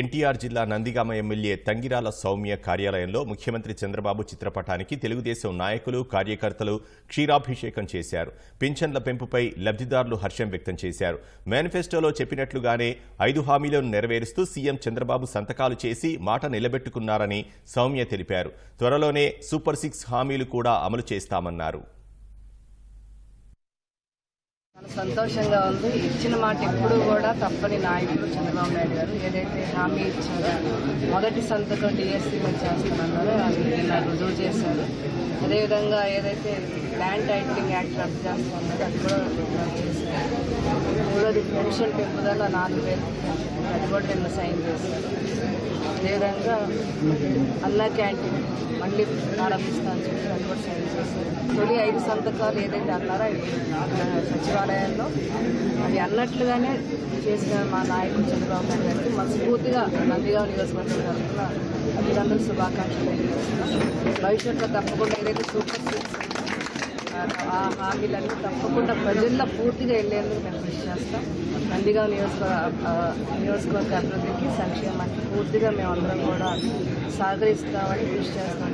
ఎన్టీఆర్ జిల్లా నందిగామ ఎమ్మెల్యే తంగిరాల సౌమ్య కార్యాలయంలో ముఖ్యమంత్రి చంద్రబాబు చిత్రపటానికి తెలుగుదేశం నాయకులు కార్యకర్తలు క్షీరాభిషేకం చేశారు. పింఛన్ల పెంపుపై లబ్ధిదారులు హర్షం వ్యక్తం చేశారు. మేనిఫెస్టోలో చెప్పినట్లుగానే ఐదు హామీలను నెరవేరుస్తూ సీఎం చంద్రబాబు సంతకాలు చేసి మాట నిలబెట్టుకున్నారని సౌమ్య తెలిపారు. త్వరలోనే సూపర్ సిక్స్ హామీలు కూడా అమలు చేస్తామన్నారు. సంతోషంగా ఉంది. ఇచ్చిన మాట ఎప్పుడు కూడా తప్పని నాయకుడు చంద్రబాబు నాయుడు గారు ఏదైతే హామీ ఇచ్చారో మొదటి సంతకం డిఎస్సీ మీద చేస్తున్నారో అది నిన్న రుజువు చేశారు. అదేవిధంగా ఏదైతే ల్యాండ్ టైటిలింగ్ యాక్ట్ రద్దు చేస్తున్నారో అది కూడా రద్దు చేశారు. మూడోది పెన్షన్ పెంపుదల నాలుగు వేలు అది కూడా నిన్న సైన్ చేశారు. అదేవిధంగా అల్లా క్యాంటీన్. మళ్ళీ ప్రారంభిస్తామని చెప్పి అది కూడా చేస్తారు చేశారు. తొలి ఐదు సంతకాలు ఏదైతే అన్నారో సచివాలయంలో. అవి అన్నట్లుగానే చేసిన మా నాయకుడు చంద్రబాబు నాయుడు గారికి మనస్ఫూర్తిగా నందిగావ్ నియోజకవర్గం తరఫున అభినందన శుభాకాంక్షలు భవిష్యత్తులో తప్పకుండా ఏదైతే సూపర్ సిక్స్ ఆ హామీలన్నీ తప్పకుండా ప్రజల్లో పూర్తిగా వెళ్ళేందుకు మేము కృషి చేస్తాం. నందిగాం నియోజకవర్గ నియోజకవర్గ అభివృద్ధికి సంక్షేమానికి పూర్తిగా మేమందరం కూడా సహకరిస్తామని కృషి చేస్తాం.